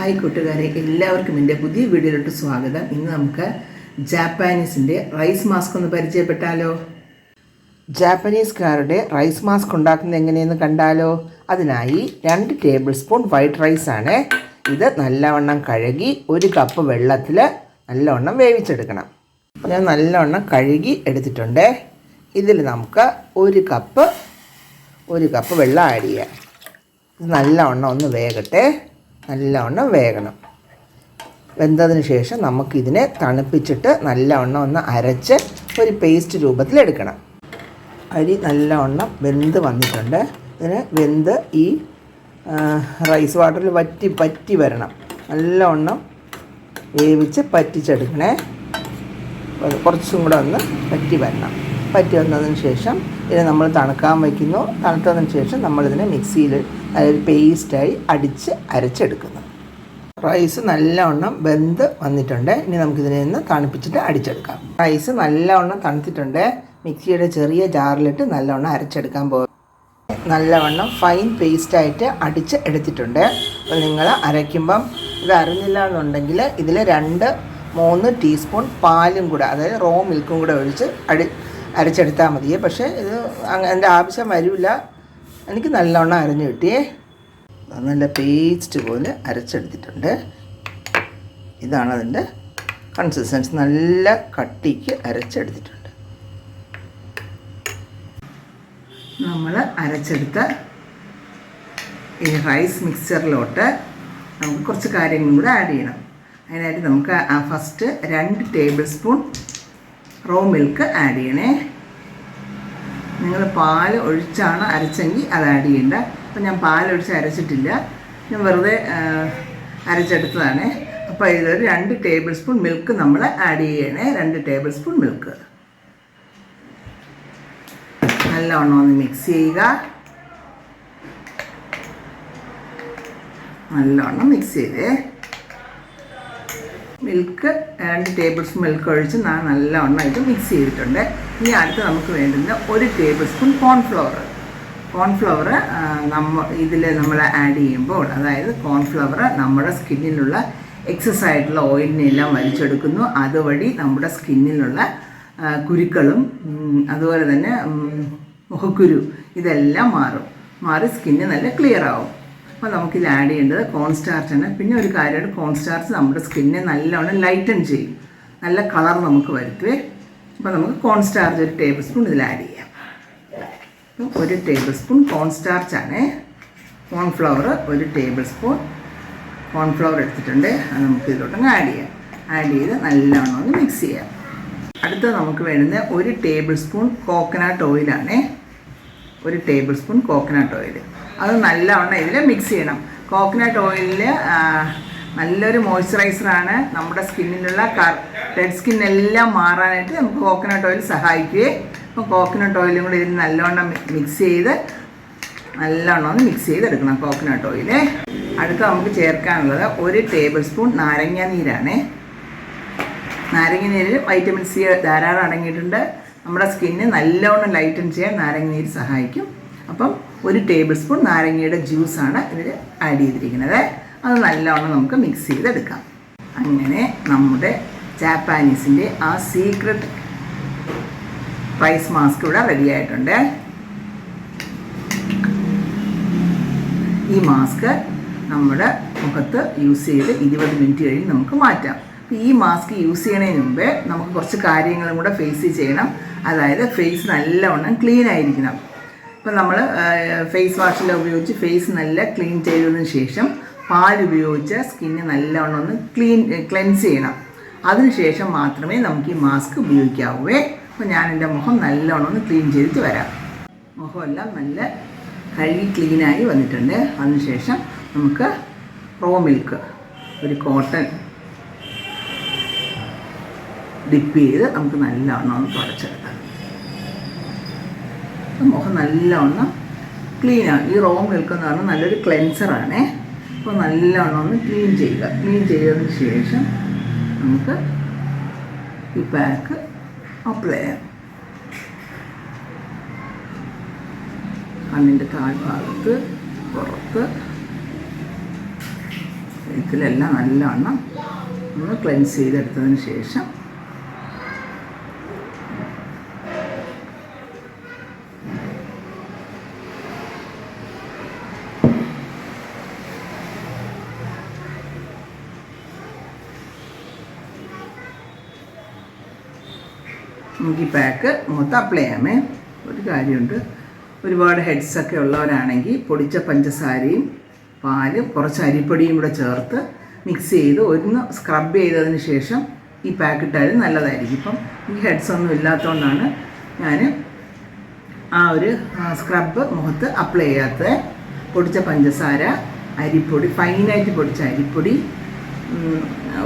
Hi കൂട്ടുകാരെ എല്ലാവർക്കും എന്റെ പുതിയ വീഡിയോയിലോട്ട് സ്വാഗതം. ഇന്ന് നമുക്ക് ജാപ്പാനീസിന്റെ റൈസ് മാസ്ക് ഒന്ന് പരിചയപ്പെട്ടാലോ? ജാപ്പനീസുകാരുടെ റൈസ് മാസ്ക് ഉണ്ടാക്കുന്നത് എങ്ങനെയെന്ന് കണ്ടാലോ? അതിനായി രണ്ട് ടേബിൾ സ്പൂൺ വൈറ്റ് റൈസ് ആണ്. ഇത് നല്ലവണ്ണം കഴുകി ഒരു കപ്പ് വെള്ളത്തിൽ നല്ലവണ്ണം വേവിച്ചെടുക്കണം. ഞാൻ നല്ലവണ്ണം കഴുകി എടുത്തിട്ടുണ്ട്. ഇതിൽ നമുക്ക് ഒരു കപ്പ് ഒരു കപ്പ് വെള്ളം ആഡ് ചെയ്യാം. നല്ലവണ്ണം ഒന്ന് വേകട്ടെ. നല്ലവണ്ണം വേകണം. വെന്തതിന് ശേഷം നമുക്കിതിനെ തണുപ്പിച്ചിട്ട് നല്ലവണ്ണം ഒന്ന് അരച്ച് ഒരു പേസ്റ്റ് രൂപത്തിലെടുക്കണം അരി നല്ലവണ്ണം വെന്ത് വന്നിട്ടുണ്ട്. ഇതിന് വെന്ത് ഈ റൈസ് വാട്ടറിൽ വറ്റി പറ്റി വരണം. നല്ലവണ്ണം വേവിച്ച് പറ്റിച്ചെടുക്കണേ. കുറച്ചും കൂടെ ഒന്ന് പറ്റി വരണം. പറ്റി വന്നതിന് ശേഷം ഇതിനെ നമ്മൾ തണുക്കാൻ വയ്ക്കുന്നു. തണുത്തതിന് ശേഷം നമ്മളിതിനെ മിക്സിയിൽ നല്ലൊരു പേസ്റ്റായി അടിച്ച് അരച്ചെടുക്കുന്നു. റൈസ് നല്ലവണ്ണം വെന്ത് വന്നിട്ടുണ്ട്. ഇനി നമുക്കിതിനെ ഒന്ന് തണുപ്പിച്ചിട്ട് അടിച്ചെടുക്കാം. റൈസ് നല്ലവണ്ണം തണുത്തിട്ടുണ്ട്. മിക്സിയുടെ ചെറിയ ജാറിലിട്ട് നല്ലവണ്ണം അരച്ചെടുക്കാൻ പോകും നല്ലവണ്ണം ഫൈൻ പേസ്റ്റായിട്ട് അടിച്ച് എടുത്തിട്ടുണ്ട്. അപ്പോൾ നിങ്ങൾ അരയ്ക്കുമ്പം ഇത് അറിഞ്ഞില്ല എന്നുണ്ടെങ്കിൽ ഇതിൽ രണ്ട് മൂന്ന് ടീസ്പൂൺ പാലും കൂടെ അതായത് റോ മിൽക്കും കൂടെ ഒഴിച്ച് അടി അരച്ചെടുത്താൽ മതിയേ. പക്ഷേ ഇത് എന്റെ ആവശ്യം വരില്ല എനിക്ക് നല്ലവണ്ണം അരഞ്ഞു കിട്ടിയേ. നല്ല പേസ്റ്റ് പോലെ അരച്ചെടുത്തിട്ടുണ്ട്. ഇതാണ് അതിന്റെ കൺസിസ്റ്റൻസ് നല്ല കട്ടിക്ക് അരച്ചെടുത്തിട്ടുണ്ട്. നമ്മൾ അരച്ചെടുത്ത ഈ റൈസ് മിക്സറിലോട്ട് നമുക്ക് കുറച്ച് കാര്യങ്ങളും കൂടെ ആഡ് ചെയ്യണം. അതിനായിട്ട് നമുക്ക് ഫസ്റ്റ് രണ്ട് tablespoon raw milk add ചെയ്യണേ. നിങ്ങൾ പാൽ ഒഴിച്ചാണ് അരച്ചെങ്കിൽ അത് ആഡ് ചെയ്യേണ്ട. അപ്പം ഞാൻ പാൽ ഒഴിച്ച് അരച്ചിട്ടില്ല. ഞാൻ വെറുതെ അരച്ചെടുത്തതാണ്. അപ്പോൾ ഇതിലൊരു രണ്ട് ടേബിൾ സ്പൂൺ മിൽക്ക് നമ്മൾ ആഡ് ചെയ്യണേ. രണ്ട് ടേബിൾ സ്പൂൺ മിൽക്ക് നല്ലവണ്ണം ഒന്ന് മിക്സ് ചെയ്യുക. നല്ലവണ്ണം മിക്സ് ചെയ്തേ. മിൽക്ക് രണ്ട് ടേബിൾ സ്പൂൺ മിൽക്ക് ഒഴിച്ച് ഞാൻ നല്ല ഒന്നായിട്ട് മിക്സ് ചെയ്തിട്ടുണ്ട്. ഇനി അടുത്ത് നമുക്ക് വേണ്ടുന്ന ഒരു ടേബിൾ സ്പൂൺ കോൺഫ്ലവർ കോൺഫ്ലവർ നമ്മ ഇതിൽ നമ്മൾ ആഡ് ചെയ്യുമ്പോൾ അതായത് കോൺഫ്ലവർ നമ്മുടെ സ്കിന്നിലുള്ള എക്സസ് ആയിട്ടുള്ള ഓയിലിനെല്ലാം വലിച്ചെടുക്കുന്നു. അതുവഴി നമ്മുടെ സ്കിന്നിലുള്ള കുരുക്കളും അതുപോലെ തന്നെ മുഖക്കുരു ഇതെല്ലാം മാറും. മാറി സ്കിന്ന് നല്ല ക്ലിയർ ആവും. അപ്പോൾ നമുക്കിത് ആഡ് ചെയ്യേണ്ടത് കോൺസ്റ്റാർച്ച് ആണ്. പിന്നെ ഒരു കാര്യമാണ് കോൺസ്റ്റാർച്ച് നമ്മുടെ സ്കിന്നെ നല്ലവണ്ണം ലൈറ്റൻ ചെയ്യും. നല്ല കളർ നമുക്ക് വരുത്തുവേ. അപ്പോൾ നമുക്ക് കോൺസ്റ്റാർച്ച് ഒരു ടേബിൾ സ്പൂൺ ഇതിൽ ആഡ് ചെയ്യാം. ഒരു ടേബിൾ സ്പൂൺ കോൺസ്റ്റാർച്ച് ആണ്. കോൺഫ്ലവർ ഒരു ടേബിൾ സ്പൂൺ കോൺഫ്ലവർ എടുത്തിട്ടുണ്ട്. അത് നമുക്ക് ഇതിലോട്ടങ്ങ് ആഡ് ചെയ്യാം. ആഡ് ചെയ്ത് നല്ലവണ്ണം ഒന്ന് മിക്സ് ചെയ്യാം. അടുത്ത നമുക്ക് വേണ്ടുന്ന ഒരു ടേബിൾ സ്പൂൺ കോക്കനട്ട് ഓയിലാണ് ഒരു ടേബിൾ സ്പൂൺ കോക്കനട്ട് ഓയിൽ അത് നല്ലവണ്ണം ഇതിൽ മിക്സ് ചെയ്യണം. കോക്കനട്ട് ഓയിലിൽ നല്ലൊരു മോയ്സ്ചറൈസറാണ് നമ്മുടെ സ്കിന്നിലുള്ള ഡെഡ് സ്കിന്നെല്ലാം മാറാനായിട്ട് നമുക്ക് കോക്കനട്ട് ഓയിൽ സഹായിക്കുകയും അപ്പോൾ കോക്കനട്ട് ഓയിലും കൂടി ഇതിൽ നല്ലവണ്ണം മിക്സ് ചെയ്ത് നല്ലവണ്ണം ഒന്ന് മിക്സ് ചെയ്തെടുക്കണം കോക്കനട്ട് ഓയിൽ അടുത്ത നമുക്ക് ചേർക്കാനുള്ളത് ഒരു ടേബിൾ സ്പൂൺ നാരങ്ങ നീരാണേ. നാരങ്ങ നീരിൽ വൈറ്റമിൻ സി ധാരാളം അടങ്ങിയിട്ടുണ്ട്. നമ്മുടെ സ്കിന്ന് നല്ലവണ്ണം ലൈറ്റൻ ചെയ്യാൻ നാരങ്ങ നീര് സഹായിക്കും. അപ്പം ഒരു ടേബിൾ സ്പൂൺ നാരങ്ങയുടെ ജ്യൂസാണ് ഇതിൽ ആഡ് ചെയ്തിരിക്കുന്നത്. അത് നല്ലവണ്ണം നമുക്ക് മിക്സ് ചെയ്തെടുക്കാം. അങ്ങനെ നമ്മുടെ ജാപ്പാനീസിന്റെ ആ സീക്രട്ട് റൈസ് മാസ്ക് ഇവിടെ റെഡി ആയിട്ടുണ്ട്. ഈ മാസ്ക് നമ്മുടെ മുഖത്ത് യൂസ് ചെയ്ത് ഇരുപത് മിനിറ്റ് കഴിഞ്ഞ് നമുക്ക് മാറ്റാം. ഈ മാസ്ക് യൂസ് ചെയ്യണതിന് മുമ്പേ നമുക്ക് കുറച്ച് കാര്യങ്ങളും കൂടെ ഫേസ് ചെയ്യണം. അതായത് ഫേസ് നല്ലവണ്ണം ക്ലീൻ ആയിരിക്കണം. ഇപ്പം നമ്മൾ ഫേസ് വാഷെല്ലാം ഉപയോഗിച്ച് ഫേസ് നല്ല ക്ലീൻ ചെയ്തതിന് ശേഷം പാൽ ഉപയോഗിച്ച് സ്കിന്ന് നല്ലവണ്ണം ഒന്ന് ക്ലീൻ ക്ലെൻസ് ചെയ്യണം. അതിനുശേഷം മാത്രമേ നമുക്ക് ഈ മാസ്ക് ഉപയോഗിക്കാവൂ. അപ്പോൾ ഞാൻ എന്റെ മുഖം നല്ലവണ്ണം ഒന്ന് ക്ലീൻ ചെയ്തിട്ട് വരാം. മുഖമെല്ലാം നല്ല കഴുകി ക്ലീനായി വന്നിട്ടുണ്ട്. അതിനുശേഷം നമുക്ക് റോ മിൽക്ക് ഒരു കോട്ടൺ ഡിപ്പ് ചെയ്ത് നമുക്ക് നല്ലവണ്ണം ഒന്ന് തുടച്ചെടുക്കാം. മുഖം നല്ലവണ്ണം ക്ലീനാണ് ഈ റോ മിൽക്ക് എന്ന് പറഞ്ഞാൽ നല്ലൊരു ക്ലെൻസറാണേ അപ്പോൾ നല്ലവണ്ണം ഒന്ന് ക്ലീൻ ചെയ്യുക. ക്ലീൻ ചെയ്തതിന് ശേഷം നമുക്ക് ഈ പാക്ക് അപ്ലൈ ചെയ്യാം. കണ്ണിന്റെ താഴ്ഭാഗത്ത് പുറത്ത് ഇതിലെല്ലാം നല്ലവണ്ണം ഒന്ന് ക്ലെൻസ് ചെയ്തെടുത്തതിന് ശേഷം നമുക്ക് ഈ പാക്ക് മൊത്തം അപ്ലൈ ചെയ്യാമേ. ഒരു കാര്യമുണ്ട്. ഒരുപാട് ഹെഡ്സൊക്കെ ഉള്ളവരാണെങ്കിൽ പൊടിച്ച പഞ്ചസാരയും പാലും കുറച്ച് അരിപ്പൊടിയും കൂടെ ചേർത്ത് മിക്സ് ചെയ്ത് ഒന്ന് സ്ക്രബ് ചെയ്തതിന് ശേഷം ഈ പാക്ക് ഇട്ടാലും നല്ലതായിരിക്കും. ഇപ്പം ഈ ഹെഡ്സ് ഒന്നും ഇല്ലാത്തതുകൊണ്ടാണ് ഞാൻ ആ ഒരു സ്ക്രബ് മുഖത്ത് അപ്ലൈ ചെയ്യാത്തത്. പൊടിച്ച പഞ്ചസാര അരിപ്പൊടി ഫൈനായിട്ട് പൊടിച്ച അരിപ്പൊടി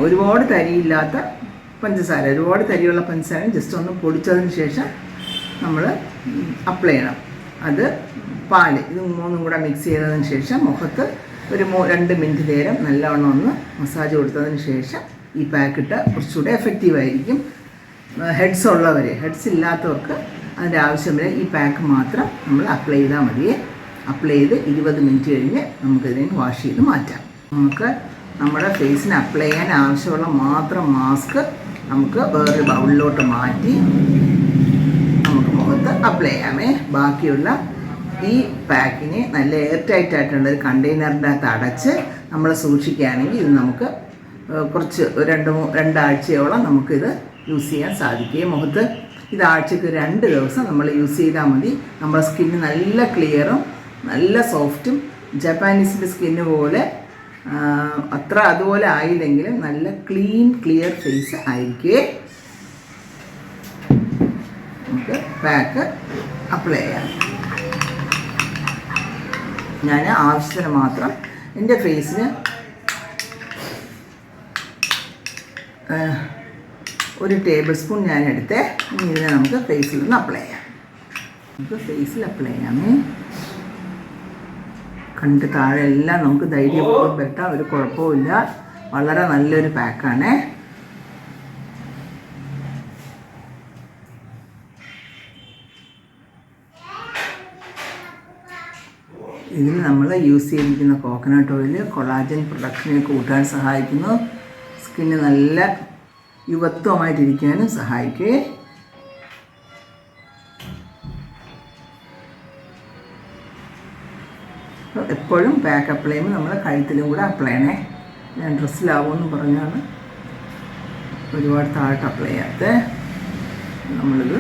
ഒരുപാട് തരിയില്ലാത്ത പഞ്ചസാര. ഒരുപാട് തരിയുള്ള പഞ്ചസാര ജസ്റ്റ് ഒന്ന് പൊടിച്ചതിന് ശേഷം നമ്മൾ അപ്ലൈ ചെയ്യണം. അത് പാൽ ഇത് മൂന്നും കൂടെ മിക്സ് ചെയ്തതിന് ശേഷം മുഖത്ത് ഒരു മൂ രണ്ട് മിനിറ്റ് നേരം നല്ലവണ്ണം ഒന്ന് മസാജ് കൊടുത്തതിന് ശേഷം ഈ പാക്കിട്ട് കുറച്ചുകൂടെ എഫക്റ്റീവ് ആയിരിക്കും. ഹെഡ്സ് ഉള്ളവർ ഹെഡ്സ് ഇല്ലാത്തവർക്ക് അതിന്റെ ആവശ്യമില്ല ഈ പാക്ക് മാത്രം നമ്മൾ അപ്ലൈ ചെയ്താൽ മതിയേ. അപ്ലൈ ചെയ്ത് ഇരുപത് മിനിറ്റ് കഴിഞ്ഞ് നമുക്കിതിനെ വാഷ് ചെയ്ത് മാറ്റാം. നമുക്ക് നമ്മുടെ ഫേസിന് അപ്ലൈ ചെയ്യാൻ ആവശ്യമുള്ള മാത്രം മാസ്ക് നമുക്ക് വേറൊരു ബൗളിലോട്ട് മാറ്റി നമുക്ക് മുഖത്ത് അപ്ലൈ ചെയ്യാമേ. ബാക്കിയുള്ള ഈ പാക്കിനെ നല്ല എയർ ടൈറ്റ് ആയിട്ടുള്ള ഒരു കണ്ടെയ്നറിന്റെ അകത്ത് അടച്ച് നമ്മൾ സൂക്ഷിക്കുകയാണെങ്കിൽ ഇത് നമുക്ക് കുറച്ച് രണ്ട് രണ്ടാഴ്ചയോളം നമുക്കിത് യൂസ് ചെയ്യാൻ സാധിക്കുകയും മുഖത്ത്. ഇത് ആഴ്ചക്ക് രണ്ട് ദിവസം നമ്മൾ യൂസ് ചെയ്താൽ മതി. നമ്മുടെ സ്കിന്ന് നല്ല ക്ലിയറും നല്ല സോഫ്റ്റും ജപ്പാനീസിന്റെ സ്കിന്ന് പോലെ അത്ര അതുപോലെ ആയില്ലെങ്കിലും നല്ല ക്ലീൻ ക്ലിയർ ഫേസ് ആയിരിക്കേ. നമുക്ക് പാക്ക് അപ്ലൈ ചെയ്യാം. ഞാൻ ആവശ്യത്തിന് മാത്രം എന്റെ ഫേസിന് ഒരു ടേബിൾ സ്പൂൺ ഞാൻ എടുത്ത് ഇതിനെ നമുക്ക് ഫേസിൽ ഒന്ന് അപ്ലൈ ചെയ്യാം. നമുക്ക് ഫേസിൽ അപ്ലൈ ചെയ്യാമേ. കണ്ട് താഴെ എല്ലാം നമുക്ക് ധൈര്യപൂർവം പറ്റാം ഒരു കുഴപ്പമില്ല വളരെ നല്ലൊരു പാക്കാണേ. ഇതിൽ നമ്മൾ യൂസ് ചെയ്തിരിക്കുന്ന കോക്കനട്ട് ഓയിൽ കൊളാജൻ പ്രൊഡക്ഷനെ കൂട്ടാൻ സഹായിക്കുന്നു. സ്കിന്ന് നല്ല യുവത്വമായിട്ടിരിക്കാനും സഹായിക്കേ. എപ്പോഴും ബാക്ക് അപ്ലൈ ചെയ്യുമ്പോൾ നമ്മൾ കഴുത്തിലും കൂടെ അപ്ലൈ ചെയ്യണേ. ഞാൻ ഡ്രസ്സിലാവുമെന്ന് പറഞ്ഞാണ്. ഒരുപാട് താഴോട്ട് അപ്ലൈ ചെയ്യാത്ത. നമ്മളിത്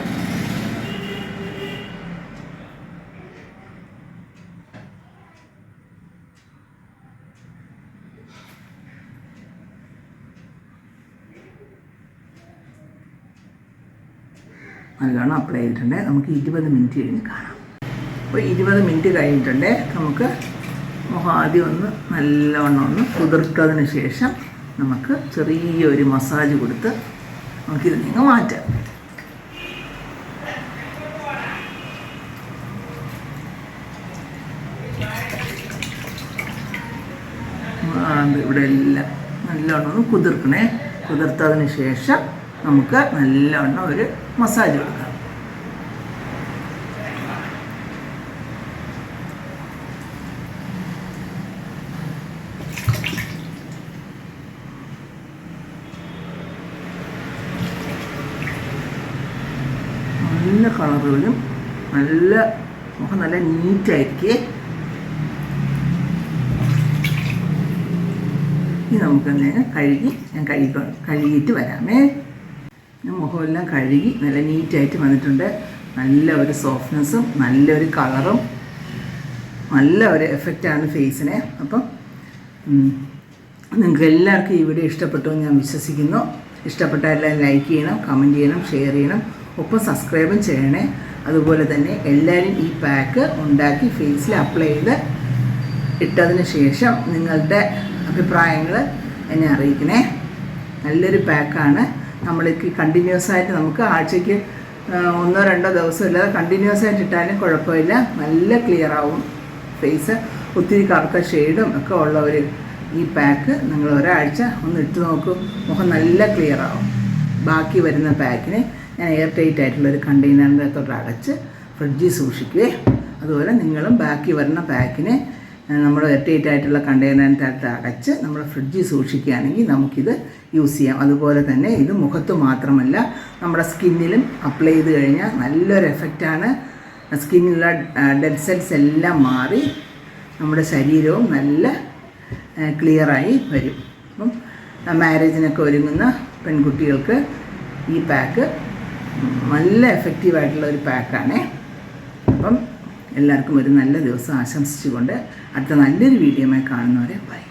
നല്ലോണം അപ്ലൈ ചെയ്തിട്ടുണ്ട്. നമുക്ക് ഇരുപത് മിനിറ്റ് കഴിഞ്ഞ് കാണാം. അപ്പോൾ ഇരുപത് മിനിറ്റ് കഴിഞ്ഞിട്ടുണ്ട്. നമുക്ക് മുഖം ആദ്യം ഒന്ന് നല്ലവണ്ണം ഒന്ന് കുതിർത്തതിന് ശേഷം നമുക്ക് ചെറിയൊരു മസാജ് കൊടുത്ത് നമുക്കിത് നിങ്ങൾ മാറ്റാം. ഇവിടെ എല്ലാം നല്ലവണ്ണം ഒന്ന് കുതിർക്കണേ. കുതിർത്തതിന് ശേഷം നമുക്ക് നല്ലവണ്ണം ഒരു മസാജ് കൊടുക്കാം. വരും നല്ല മുഖം നല്ല നീറ്റായിരിക്കേ. ഇനി നമുക്ക് എന്തെങ്കിലും കഴുകി ഞാൻ കഴുകി കഴുകിയിട്ട് വരാമേ. മുഖമെല്ലാം കഴുകി നല്ല നീറ്റായിട്ട് വന്നിട്ടുണ്ട്. നല്ല ഒരു സോഫ്റ്റ്നെസ്സും നല്ലൊരു കളറും നല്ല ഒരു എഫക്റ്റാണ് ഫേസിന് അപ്പം നിങ്ങൾക്ക് എല്ലാവർക്കും ഈ വീഡിയോ ഇഷ്ടപ്പെട്ടു എന്ന് ഞാൻ വിശ്വസിക്കുന്നു. ഇഷ്ടപ്പെട്ട എല്ലാം ലൈക്ക് ചെയ്യണം കമന്റ് ചെയ്യണം ഷെയർ ചെയ്യണം. ഒപ്പം സബ്സ്ക്രൈബും ചെയ്യണേ. അതുപോലെ തന്നെ എല്ലാവരും ഈ പാക്ക് ഉണ്ടാക്കി ഫേസിൽ അപ്ലൈ ചെയ്ത് ഇട്ടതിന് ശേഷം നിങ്ങളുടെ അഭിപ്രായങ്ങൾ എന്നെ അറിയിക്കണേ. നല്ലൊരു പാക്കാണ് നമ്മൾക്ക് കണ്ടിന്യൂസ് ആയിട്ട് നമുക്ക് ആഴ്ചയ്ക്ക് ഒന്നോ രണ്ടോ ദിവസം ഇല്ലാതെ കണ്ടിന്യൂസ് ആയിട്ട് ഇട്ടാലും കുഴപ്പമില്ല. നല്ല ക്ലിയർ ആവും. ഫേസ് ഒത്തിരി കറുത്ത ഷെയ്ഡും ഒക്കെ ഉള്ളവർ ഈ പാക്ക് നിങ്ങൾ ഒരാഴ്ച ഒന്ന് ഇട്ട് നോക്കും. മുഖം നല്ല ക്ലിയർ ആവും. ബാക്കി വരുന്ന പാക്കിനെ ഞാൻ എയർ ടൈറ്റ് ആയിട്ടുള്ള ഒരു കണ്ടെയ്നറിന്റെ അകത്തോട്ട് അടച്ച് ഫ്രിഡ്ജിൽ സൂക്ഷിക്കുകയും. അതുപോലെ നിങ്ങളും ബാക്കി വരുന്ന പാക്കിനെ നമ്മൾ എയർ ടൈറ്റ് ആയിട്ടുള്ള കണ്ടെയ്നറിനകത്ത് അടച്ച് നമ്മൾ ഫ്രിഡ്ജിൽ സൂക്ഷിക്കുകയാണെങ്കിൽ നമുക്കിത് യൂസ് ചെയ്യാം. അതുപോലെ തന്നെ ഇത് മുഖത്ത് മാത്രമല്ല നമ്മുടെ സ്കിന്നിലും അപ്ലൈ ചെയ്ത് കഴിഞ്ഞാൽ നല്ലൊരു എഫക്റ്റാണ് സ്കിന്നിലുള്ള ഡെഡ് സെൽസ് എല്ലാം മാറി നമ്മുടെ ശരീരവും നല്ല ക്ലിയറായി വരും. അപ്പം മാരേജിനൊക്കെ ഒരുങ്ങുന്ന പെൺകുട്ടികൾക്ക് ഈ പാക്ക് നല്ല എഫക്റ്റീവായിട്ടുള്ള ഒരു പാക്കാണേ. അപ്പം എല്ലാവർക്കും ഒരു നല്ല ദിവസം ആശംസിച്ചുകൊണ്ട് അടുത്ത നല്ലൊരു വീഡിയോമായി കാണുന്നവരെ ബൈ.